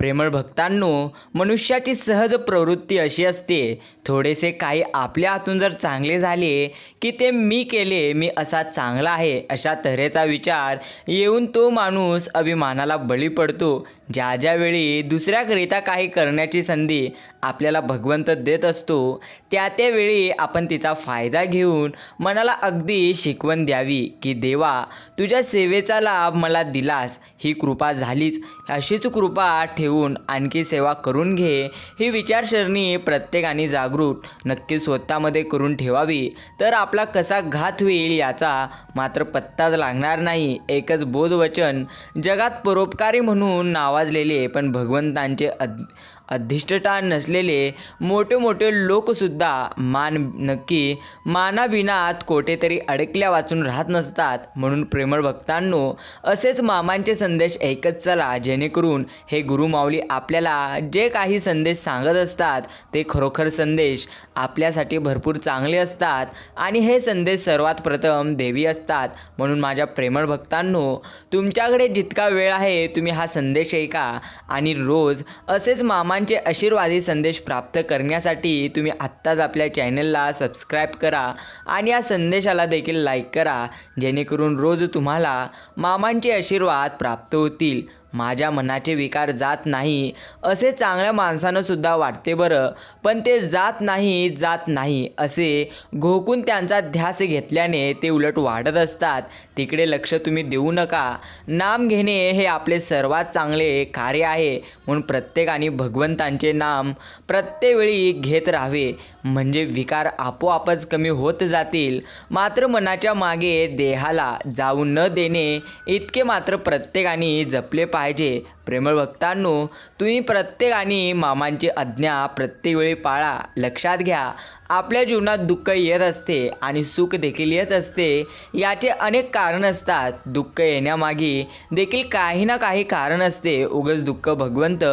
प्रेमळ भक्तांनो मनुष्याची सहज प्रवृत्ती अशी असते. थोडेसे काही आपल्या हातून जर चांगले झाले की ते मी केले मी असा चांगला आहे अशा तऱ्हेचा विचार येऊन तो माणूस अभिमानाला बळी पडतो. ज्या ज्यावेळी दुसऱ्याकरिता काही करण्याची संधी आपल्याला भगवंत देत असतो त्या त्यावेळी आपण तिचा फायदा घेऊन मनाला अगदी शिकवण द्यावी की देवा तुझ्या सेवेचा लाभ मला दिलास ही कृपा झालीच. अशीच कृपा ठेव ठेवून आणखी सेवा करून घे ही विचारसरणी प्रत्येकाने जागृत नक्की स्वतःमध्ये करून ठेवावी. तर आपला कसा घात होईल याचा मात्र पत्ताच लागणार नाही. एकच बोधवचन जगात परोपकारी म्हणून नावाजलेले पण भगवंतांचे अद अधिष्ठता नसलेले मोठे मोठे लोकसुद्धा मान नक्की मानाबिनात कोठेतरी अडकल्या वाचून राहत नसतात. म्हणून प्रेमळ भक्तांनो असेच मामांचे संदेश ऐकत चला जेणेकरून हे गुरुमाऊली आपल्याला जे काही संदेश सांगत असतात ते खरोखर संदेश आपल्यासाठी भरपूर चांगले असतात आणि हे संदेश सर्वात प्रथम देवी असतात. म्हणून माझ्या प्रेमळ भक्तांनो तुमच्याकडे जितका वेळ आहे तुम्ही हा संदेश ऐका आणि रोज असेच मामा मामांचे आशीर्वादी संदेश प्राप्त करण्यासाठी तुम्ही आत्ताच आपल्या चॅनलला सबस्क्राईब करा आणि या संदेशाला देखील लाईक करा जेणेकरून रोज तुम्हाला मामांचे आशीर्वाद प्राप्त होतील. माझ्या मनाचे विकार जात नाही असे चांगल्या माणसानं सुद्धा वाटते बरं. पण ते जात नाही जात नाही असे घोकून त्यांचा ध्यास घेतल्याने ते उलट वाढत असतात. तिकडे लक्ष तुम्ही देऊ नका. नाम घेणे हे आपले सर्वात चांगले कार्य आहे. म्हणून प्रत्येकाने भगवंतांचे नाम प्रत्येक वेळी घेत राहावे. म्हणजे विकार आपोआपच कमी होत जातील. मात्र मनाच्या मागे देहाला जाऊ न देणे इतके मात्र प्रत्येकाने जपले पाहिजे. प्रेमळ भक्तांनो तुम्ही प्रत्येकाने मामांची आज्ञा प्रत्येक वेळी पाळा. लक्षात घ्या आपल्या जीवनात दुःख येत असते आणि सुख देखील येत असते याचे अनेक कारण असतात. दुःख येण्यामागे देखील काही ना काही कारण असते. उगच दुःख भगवंत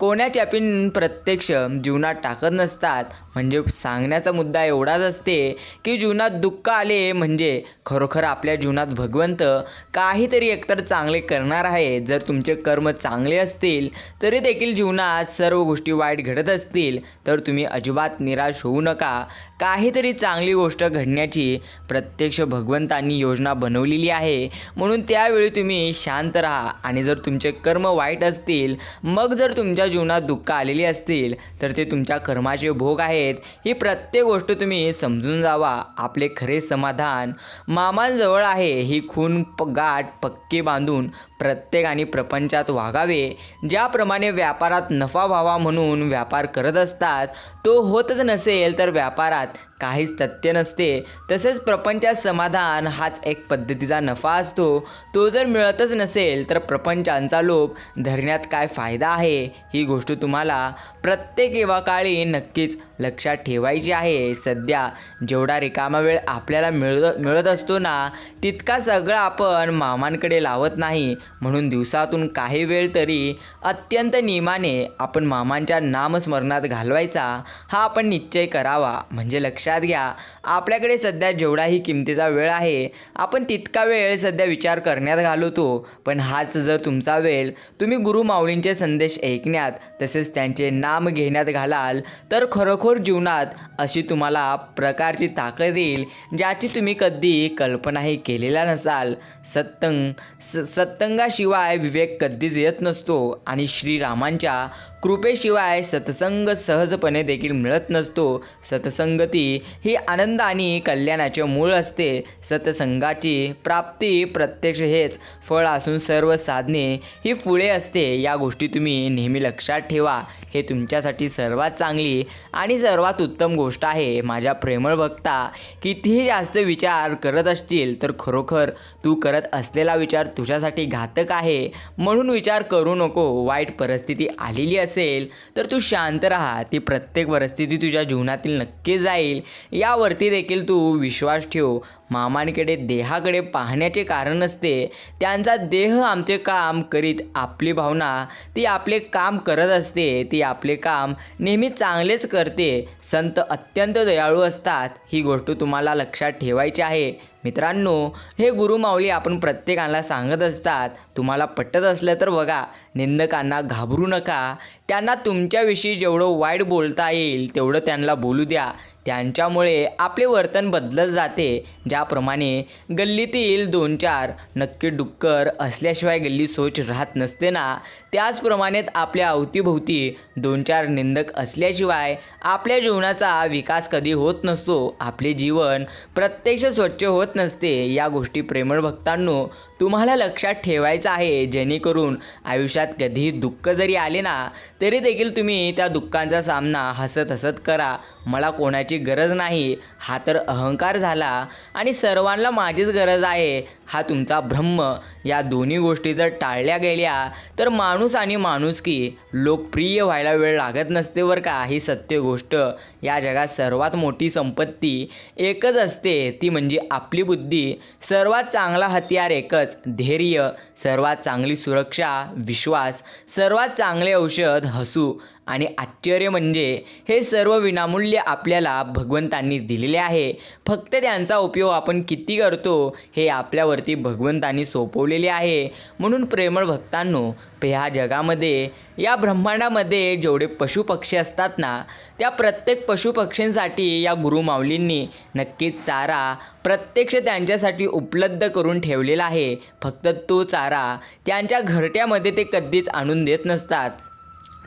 कोणाच्या पण प्रत्यक्ष जीवनात टाकत नसतात. म्हणजे सांगण्याचा मुद्दा एवढाच असते की जीवनात दुःख आले म्हणजे खरोखर आपल्या जीवनात भगवंत काहीतरी एकतर चांगले करणार आहे. जर तुमचे कर्म चांगले असतील तरी देखील जीवनात सर्व गोष्टी वाईट घडत असतील. तर तुम्ही अजिबात निराश होऊ नका. काहीतरी चांगली गोष्ट घडण्याची प्रत्यक्ष भगवंतांनी योजना बनवलेली आहे. म्हणून त्यावेळी तुम्ही शांत राहा आणि जर तुमचे कर्म वाईट असतील मग जर तुमच्या जीवनात दुःख आलेली असतील तर ते तुमच्या कर्माचे भोग आहेत. ही प्रत्येक गोष्ट तुम्ही समजून जावा आपले खरे समाधान. मामांजवळ आहे ही खून प गाठ पक्के बांधून प्रत्येकाने प्रपंचात वागावे. ज्याप्रमाणे व्यापारात नफा व्हावा म्हणून व्यापार करत असतात तो होतच नसेल तर व्यापारात काहीच तथ्य नसते. तसेच प्रपंचात समाधान हाच एक पद्धतीचा नफा असतो. तो जर मिळतच नसेल तर प्रपंचांचा लोभ धरण्यात काय फायदा आहे? ही गोष्ट तुम्हाला प्रत्येक एवा काळी नक्कीच लक्षात ठेवायची आहे. सध्या जेवढा रिकामा वेळ आपल्याला मिळत मिळत असतो ना तितका सगळा आपण मामांकडे लावत नाही. म्हणून दिवसातून काही वेळ तरी अत्यंत नियमाने आपण मामांच्या नामस्मरणात घालवायचा. हा आपण निश्चय करावा. म्हणजे लक्षात घ्या. आपल्याकडे सध्या जेवढाही किमतीचा वेळ आहे आपण तितका वेळ सध्या विचार करण्यात घालवतो. पण हाच जर तुमचा वेळ तुम्ही गुरु माऊलींचे संदेश ऐकण्यात तसेच त्यांचे नाम घेण्यात घालाल तर खरोखर जीवनात अशी तुम्हाला प्रकारची ताकद येईल ज्याची तुम्ही कधी कल्पनाही केलेला नसाल. सत्तंग स सत्तंगाशिवाय विवेक कधीच येत नसतो. आणि श्रीरामांच्या कृपेशिवाय सत्संग सहजपणे देखील मिळत नसतो. सत्संगती ही आनंद आणि कल्याणाचे मूळ असते. सत्संगाची प्राप्ती प्रत्यक्ष हेच. फळ असून सर्व साधने ही फुळे असते. या गोष्टी तुम्ही नेहमी लक्षात ठेवा. हे तुमच्यासाठी सर्वात चांगली आणि सर्वात उत्तम गोष्ट आहे. माझ्या प्रेमळ भक्ता कितीही जास्त विचार करत असतील तर खरोखर तू करत असलेला विचार तुझ्यासाठी घातक आहे. म्हणून विचार करू नको. वाईट परिस्थिती आलेली असेल तर तू शांत राहा. ती प्रत्येक परिस्थिती तुझ्या जीवनातील नक्की जाईल. यावरती देखील तू विश्वास ठेव. मामांकडे देहाकडे पाहण्याचे कारण असते त्यांचा देह आमचे काम करीत आपली भावना ती आपले काम करत असते. ती आपले काम नेहमी चांगलेच करते. संत अत्यंत दयाळू असतात. ही गोष्ट तुम्हाला लक्षात ठेवायची आहे. मित्रांनो हे गुरुमाऊली आपण प्रत्येकाला सांगत असतात. तुम्हाला पटत असलं तर बघा निंदकांना घाबरू नका. त्यांना तुमच्याविषयी जेवढं वाईट बोलता येईल तेवढं त्यांना बोलू द्या. त्यांच्यामुळे आपले वर्तन बदलत जाते ज्याप्रमाणे गल्लीतील दोन चार नक्की डुक्कर असल्याशिवाय गल्ली सोच राहत नसते ना? त्याचप्रमाणे आपल्या अवतीभोवती दोन चार निंदक असल्याशिवाय आपल्या जीवनाचा विकास कधी होत नसतो. आपले जीवन प्रत्यक्ष स्वच्छ होत नसते. या गोष्टी प्रेमळ भक्तांनो तुम्हाला लक्षात ठेवायचं आहे जेणेकरून आयुष्यात कधीही दुःख जरी आले ना तरी देखील तुम्ही त्या दुःखांचा सामना हसत हसत करा. मला कोणाची गरज नाही हा तर अहंकार झाला. आणि सर्वांना माझीच गरज आहे हा तुमचा ब्रह्म. या दोन्ही गोष्टी जर टाळल्या गेल्या तर माणूस आणि माणुसकी लोकप्रिय व्हायला वेळ लागत नसते बरं का ही सत्य गोष्ट. या जगात सर्वात मोठी संपत्ती एकच असते ती म्हणजे आपली बुद्धी. सर्वात चांगला हत्यार एकच. धैर्य सर्वात चांगली सुरक्षा विश्वास सर्वात चांगले औषध हसू आणि आश्चर्य म्हणजे हे सर्व विनामूल्य आपल्याला भगवंतांनी दिलेले आहे. फक्त त्यांचा उपयोग आपण किती करतो हे आपल्यावरती भगवंतांनी सोपवलेले आहे. म्हणून प्रेमळ भक्तांनो ह्या जगामध्ये या ब्रह्मांडामध्ये जेवढे पशुपक्षी असतात ना त्या प्रत्येक पशुपक्षींसाठी या गुरुमाऊलींनी नक्कीच चारा प्रत्यक्ष त्यांच्यासाठी उपलब्ध करून ठेवलेला आहे. फक्त तो चारा त्यांच्या घरट्यामध्ये ते कधीच आणून देत नसतात.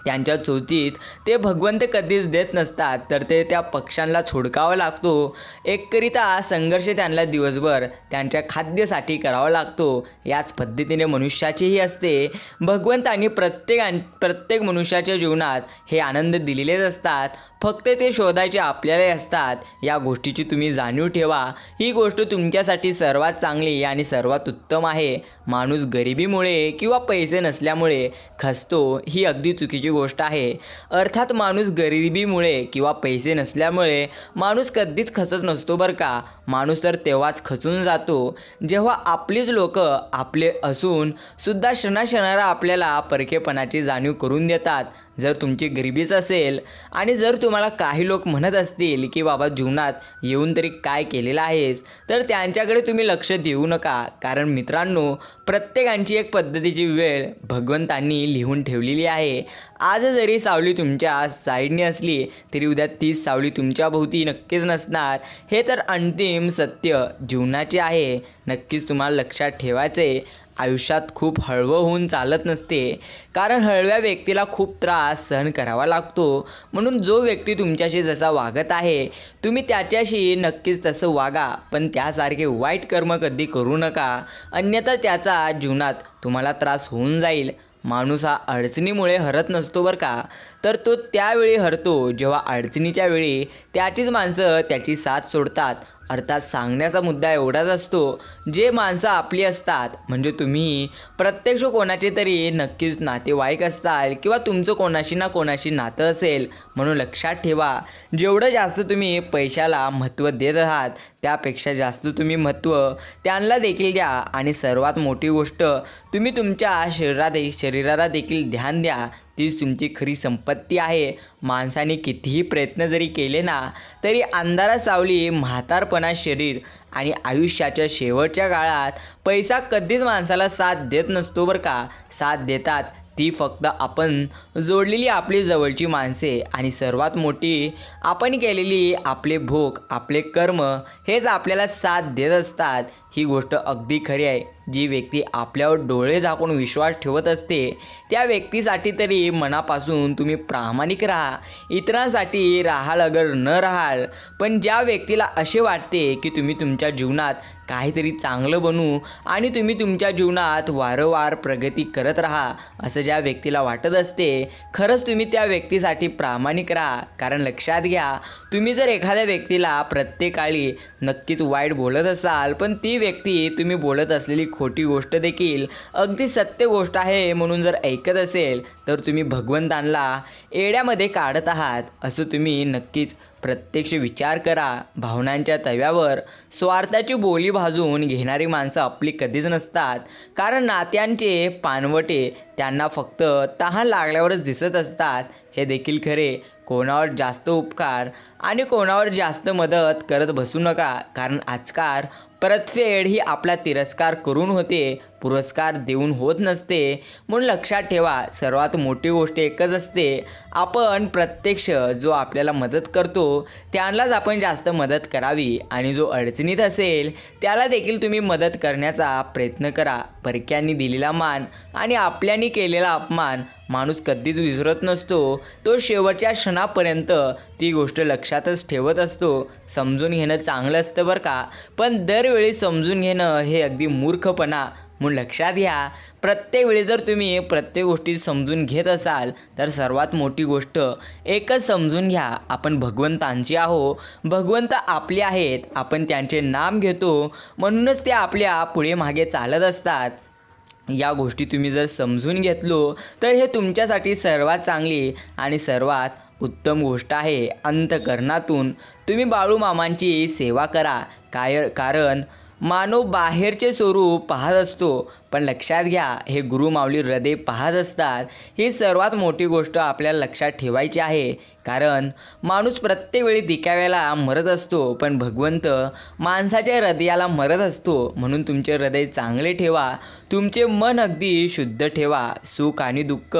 त्यांच्या चोचीत ते भगवंत कधीच देत नसतात तर ते त्या पक्ष्यांना छोडकावा लागतो. एककरिता संघर्ष त्यांना दिवसभर त्यांच्या खाद्यासाठी करावा लागतो. याच पद्धतीने मनुष्याचीही असते. भगवंतांनी प्रत्येक प्रत्येक मनुष्याच्या जीवनात हे आनंद दिलेलेच असतात. फक्त ते शोधायचे आपल्याला असतात. या गोष्टीची तुम्ही जाणीव ठेवा. ही गोष्ट तुमच्यासाठी सर्वात चांगली आणि सर्वात उत्तम आहे. माणूस गरिबीमुळे किंवा पैसे नसल्यामुळे खसतो ही अगदी चुकीची गोष्ट आहे. अर्थात माणूस गरिबीमुळे किंवा पैसे नसल्यामुळे माणूस कधीच खचत नसतो बरं का. माणूस तर तेव्हाच खचून जातो. जेव्हा आपलीच लोक आपले असून सुद्धा क्षणाक्षणाला आपल्याला परकेपणाची जाणीव करून देतात. जर तुमची गरिबीच असेल आणि जर तुम्हाला काही लोक म्हणत असतील की बाबा जीवनात येऊन तरी काय केलेलं आहेस तर त्यांच्याकडे तुम्ही लक्ष देऊ नका. कारण मित्रांनो प्रत्येकांची एक पद्धतीची वेळ भगवंतांनी लिहून ठेवलेली आहे. आज जरी सावली तुमच्या साईडने असली तरी उद्या तीच सावली तुमच्या भोवती नक्कीच नसणार. हे तर अंतिम सत्य जीवनाचे आहे. नक्कीच तुम्हाला लक्षात ठेवायचं आहे आयुष्यात खूप हळवं होऊन चालत नसते. कारण हळव्या व्यक्तीला खूप त्रास सहन करावा लागतो. म्हणून जो व्यक्ती तुमच्याशी जसा वागत आहे तुम्ही त्याच्याशी नक्कीच तसं वागा. पण त्यासारखे वाईट कर्म कधी करू नका. अन्यथा त्याचा जीवनात तुम्हाला त्रास होऊन जाईल. माणूस हा अडचणीमुळे हरत नसतो बरं का? तर तो त्यावेळी हरतो. जेव्हा अडचणीच्या वेळी त्याचीच माणसं त्याची साथ सोडतात. अर्थात सांगण्याचा मुद्दा एवढाच असतो जे माणसं आपली असतात म्हणजे तुम्ही. प्रत्यक्ष कोणाचे तरी नक्कीच नातेवाईक असताल किंवा तुमचं कोणाशी ना कोणाशी नातं असेल म्हणून लक्षात ठेवा. जेवढं जास्त तुम्ही पैशाला महत्त्व देत आहात त्यापेक्षा जास्त तुम्ही महत्त्व त्यांना देखील द्या. आणि सर्वात मोठी गोष्ट तुम्ही तुमच्या शरीरात शरीराला देखील ध्यान द्या. तीच तुमची खरी संपत्ती आहे. माणसाने कितीही प्रयत्न जरी केले ना तरी अंधारा सावली म्हातारपणा शरीर आणि आयुष्याच्या शेवटच्या काळात पैसा कधीच माणसाला साथ देत नसतो बरं का. साथ देतात ती फक्त आपण जोडलेली आपली जवळची माणसे आणि सर्वात मोठी आपण केलेली आपले भोग आपले कर्म हेच आपल्याला साथ देत असतात. ही गोष्ट अगदी खरी आहे. जी व्यक्ती आपल्यावर डोळे झाकून विश्वास ठेवत असते त्या व्यक्तीसाठी तरी मनापासून तुम्ही प्रामाणिक राहा. इतरांसाठी राहाल अगर न राहाल पण ज्या व्यक्तीला असे वाटते की तुम्ही तुमच्या जीवनात काहीतरी चांगलं बनू आणि तुम्ही तुमच्या जीवनात वारंवार प्रगती करत राहा असं ज्या व्यक्तीला वाटत असते खरंच तुम्ही त्या व्यक्तीसाठी प्रामाणिक राहा. कारण लक्षात घ्या तुम्ही जर एखाद्या व्यक्तीला प्रत्येकाळी नक्कीच वाईट बोलत असाल पण ती व्यक्ती तुम्ही बोलत असलेली खोटी गोष्ट देखील अगदी सत्य गोष्ट आहे म्हणून जर ऐकत असेल तर तुम्ही भगवंतांना एड्यामध्ये काढत आहात असं तुम्ही नक्कीच प्रत्यक्ष विचार करा. भावनांच्या तव्यावर स्वार्थाची बोली भाजून घेणारी माणसं आपली कधीच नसतात. कारण नात्यांचे पानवटे त्यांना फक्त तहान लागल्यावरच दिसत असतात. हे देखील खरे. कोणावर जास्त उपकार आणि कोणावर जास्त मदत करत बसू नका. कारण आजकाल परतफेड ही आपला तिरस्कार करून होते. पुरस्कार देऊन होत नसते म्हणून लक्षात ठेवा सर्वात मोठी गोष्ट एकच असते आपण प्रत्यक्ष जो आपल्याला मदत करतो त्यांनाच आपण जास्त मदत करावी आणि जो अडचणीत असेल त्याला देखील तुम्ही मदत करण्याचा प्रयत्न करा. परक्यांनी दिलेला मान आणि आपल्यानी केलेला अपमान माणूस कधीच विसरत नसतो. तो शेवटच्या क्षणापर्यंत ती गोष्ट लक्षातच ठेवत असतो. समजून घेणं चांगलं असतं बरं का. पण दरवेळी समजून घेणं हे अगदी मूर्खपणा म्हणून लक्षात घ्या प्रत्येक वेळी जर तुम्ही प्रत्येक गोष्टी समजून घेत असाल तर सर्वात मोठी गोष्ट एकच समजून घ्या आपण भगवंतांची आहो भगवंत आपले आहेत आपण त्यांचे नाम घेतो म्हणूनच ते आपल्या पुढे मागे चालत असतात. या गोष्टी तुम्ही जर समजून घेतलो तर हे तुमच्यासाठी सर्वात चांगली आणि सर्वात उत्तम गोष्ट आहे. अंतकरणातून तुम्ही बाळूमामांची सेवा करा काय कारण मानव बाहेरचे स्वरूप पाहत असतो. पण लक्षात घ्या हे गुरु माऊली हृदय पाहत असतात ही सर्वात मोठी गोष्ट आपल्याला लक्षात ठेवायची आहे. कारण माणूस प्रत्येक वेळी दिकाव्याला मरत असतो पण भगवंत माणसाच्या हृदयाला मरत असतो. म्हणून तुमचे हृदय चांगले ठेवा तुमचे मन अगदी शुद्ध ठेवा. सुख आणि दुःख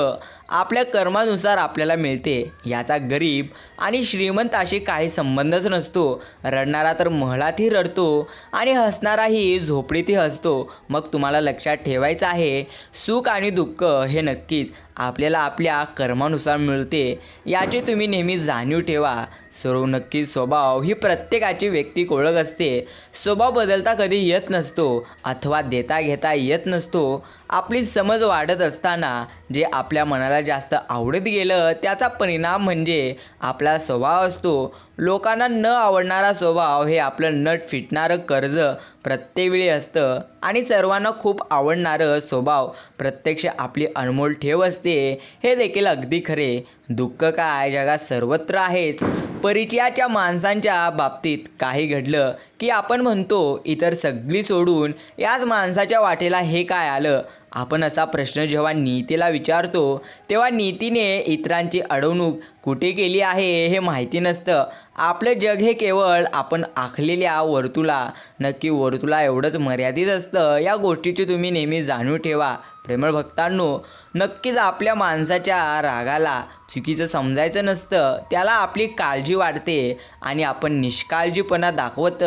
आपल्या कर्मानुसार आपल्याला मिळते. याचा गरीब आणि श्रीमंत अशी काही संबंधच नसतो. रडणारा तर महलातही रडतो आणि हसणाराही झोपडीतही हसतो. मग तुम्हाला लक्षात ठेवायचं आहे. सुख आणि दुःख हे नक्कीच आपल्याला आपल्या कर्मानुसार मिळते. याची तुम्ही नेहमी जाणीव ठेवा. सर्व नक्की स्वभाव ही प्रत्येकाची व्यक्तिक ओळख असते. स्वभाव बदलता कधी येत नसतो अथवा देता घेता येत नसतो. आपली समज वाढत असताना जे आपल्या मनाला जास्त आवडत गेलं त्याचा परिणाम म्हणजे आपला स्वभाव असतो. लोकांना न आवडणारा स्वभाव हे आपलं नट फिटणारं कर्ज प्रत्येक वेळी असतं आणि सर्वांना खूप आवडणारं स्वभाव प्रत्यक्ष आपली अनमोल ठेव असते. हे देखील अगदी खरे. दुःख काय? जगात सर्वत्र आहेच. परिचयाच्या माणसांच्या बाबतीत काही घडलं की आपण म्हणतो इतर सगळी सोडून याच माणसाच्या वाटेला हे काय आलं? आपण असा प्रश्न जेव्हा नीतीला विचारतो तेव्हा नीतीने इतरांची अडवणूक कुठे केली आहे हे माहिती नसतं. आपलं जग हे केवळ आपण आखलेल्या वर्तुला. नक्की वर्तुला एवढंच मर्यादित असतं. या गोष्टीची तुम्ही नेहमी जाणून ठेवा. प्रेमळ भक्तांनो नक्कीच आपल्या माणसाच्या रागाला चुकीचं समजायचं नसतं. त्याला आपली काळजी वाटते आणि आपण निष्काळजीपणा दाखवत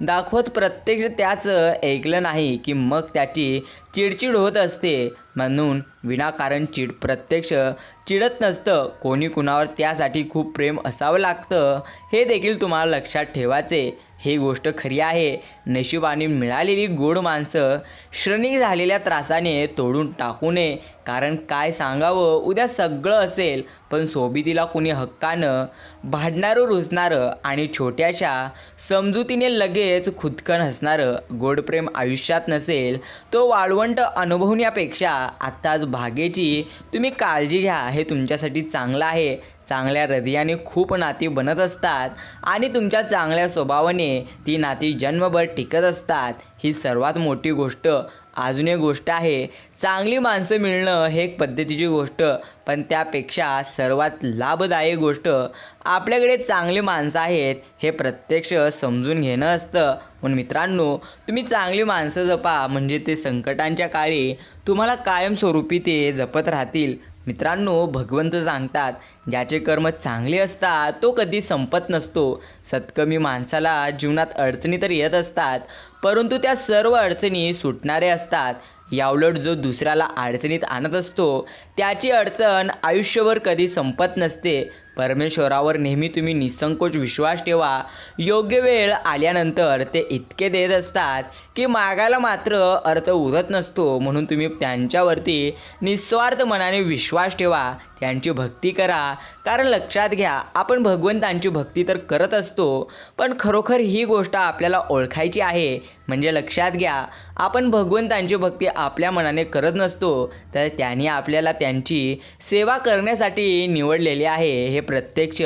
दाखवत प्रत्यक्ष त्याचं ऐकलं नाही की मग त्याची चिडचिड होत असते. म्हणून विनाकारण चिड प्रत्यक्ष चिडत नसतं. कोणी कुणावर त्यासाठी खूप प्रेम असावं लागतं हे देखील तुम्हाला लक्षात ठेवायचे ही गोष्ट खरी आहे. नशिबाने मिळालेली गोड माणसं श्रनिक झालेल्या त्रासाने तोडून टाकू नये. कारण काय सांगावं उद्या सगळं असेल पण सोबितीला कोणी हक्कानं भांडणारं रुजणारं आणि छोट्याशा समजुतीने लगेच खुदकन हसणारं गोड प्रेम आयुष्यात नसेल तो वाळवंट अनुभवण्यापेक्षा आत्ताच भागेची तुम्ही काळजी घ्या हे तुमच्यासाठी चांगलं आहे. चांगल्या हृदयाने खूप नाती बनत असतात आणि तुमच्या चांगल्या स्वभावाने ती नाती जन्मभर टिकत असतात. ही सर्वात मोठी गोष्ट अजून एक गोष्ट आहे. चांगली माणसं मिळणं हे एक पद्धतीची गोष्ट पण त्यापेक्षा सर्वात लाभदायक गोष्ट आपल्याकडे चांगली माणसं आहेत हे प्रत्यक्ष समजून घेणं असतं. म्हणून मित्रांनो तुम्ही चांगली माणसं जपा म्हणजे ते संकटांच्या काळी तुम्हाला कायमस्वरूपी ते जपत राहतील. मित्रांनो भगवंत सांगतात ज्याचे कर्म चांगले असतात तो कधी संपत नसतो. सत्कमी माणसाला जीवनात अडचणी तर येत असतात परंतु त्या सर्व अडचणी सुटणारे असतात. याउलट जो दुसऱ्याला अडचणीत आणत असतो त्याची अडचण आयुष्यभर कधी संपत नसते. परमेश्वरावर नेहमी तुम्ही निसंकोच विश्वास ठेवा. योग्य वेळ आल्यानंतर ते इतके देत असतात की मागायला मात्र अर्थ उरत नसतो. म्हणून तुम्ही त्यांच्यावरती निस्वार्थ मनाने विश्वास ठेवा. त्यांची भक्ती करा. कारण लक्षात घ्या आपण भगवंतांची भक्ती तर करत असतो पण खरोखर ही गोष्ट आपल्याला ओळखायची आहे. म्हणजे लक्षात घ्या आपण भगवंतांची भक्ती आपल्या मनाने करत नसतो तर त्यांनी आपल्याला त्यांची सेवा करण्यासाठी निवडलेली आहे. हे प्रत्यक्ष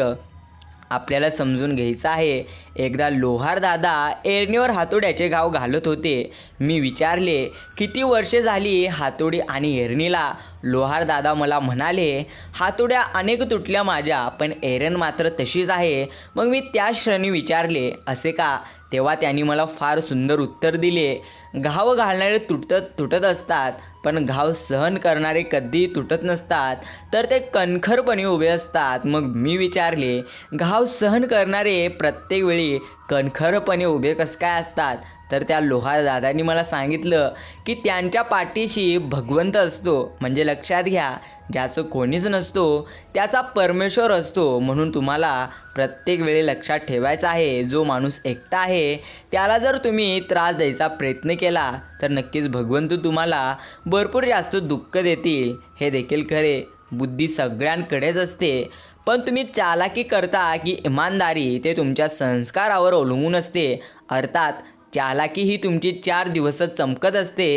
आपल्याला समजून घ्यायचं आहे. एकदा लोहार दादा एरणीवर हातोड्याचे गाव घालत होते. मी विचारले किती वर्षे झाली हातोडी आणि एरणीला? लोहार दादा मला म्हणाले हातोड्या अनेक तुटल्या माझ्या पण एरण मात्र तशीच आहे. मग मी त्या क्षणी विचारले असे का? तेव्हा त्यांनी मला फार सुंदर उत्तर दिले. घाव घालणारे तुटत तुटत असतात पण घाव सहन करणारे कधीही तुटत नसतात. तर ते कणखरपणे उभे असतात. मग मी विचारले घाव सहन करणारे प्रत्येक वेळी कणखरपणे उभे कसं काय असतात? तर त्या लोहार दादांनी मला सांगितलं की त्यांच्या पाठीशी भगवंत असतो. म्हणजे लक्षात घ्या ज्याचं कोणीच नसतो त्याचा परमेश्वर असतो. म्हणून तुम्हाला प्रत्येक वेळी लक्षात ठेवायचं आहे जो माणूस एकटा आहे त्याला जर तुम्ही त्रास द्यायचा प्रयत्न केला तर नक्कीच भगवंत तुम्हाला भरपूर जास्त दुःख देतील. हे देखील खरे. बुद्धी सगळ्यांकडेच असते. पण तुम्ही चालाकी करता की इमानदारी ते तुमच्या संस्कारावर अवलंबून असते. अर्थात चालाकी ही तुमची चार दिवसच चमकत असते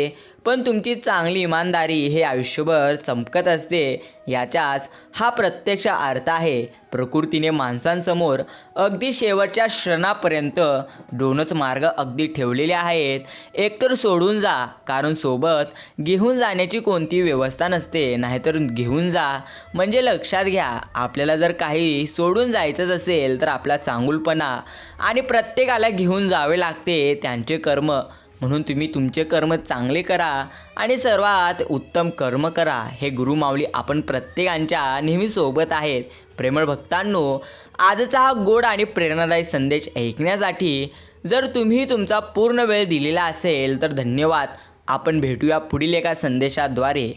पण तुमची चांगली इमानदारी हे आयुष्यभर चमकत असते. याचाच हा प्रत्यक्ष अर्थ आहे. प्रकृतीने माणसांसमोर अगदी शेवटच्या क्षणापर्यंत दोनच मार्ग अगदी ठेवलेले आहेत. एकतर सोडून जा कारण सोबत घेऊन जाण्याची कोणती व्यवस्था नसते. नाहीतर घेऊन जा. म्हणजे लक्षात घ्या आपल्याला जर काही सोडून जायचंच असेल तर आपला चांगुलपणा आणि प्रत्येकाला घेऊन जावे लागते. त्यांचे कर्म म्हणून तुम्ही तुमचे कर्म चांगले करा आणि सर्वात उत्तम कर्म करा. हे गुरुमाऊली आपण प्रत्येकांच्या नेहमी सोबत आहेत. प्रेमळ भक्तांनो आजचा हा गोड आणि प्रेरणादायी संदेश ऐकण्यासाठी जर तुम्ही तुमचा पूर्ण वेळ दिलेला असेल तर धन्यवाद. आपण भेटूया पुढील एका संदेशाद्वारे.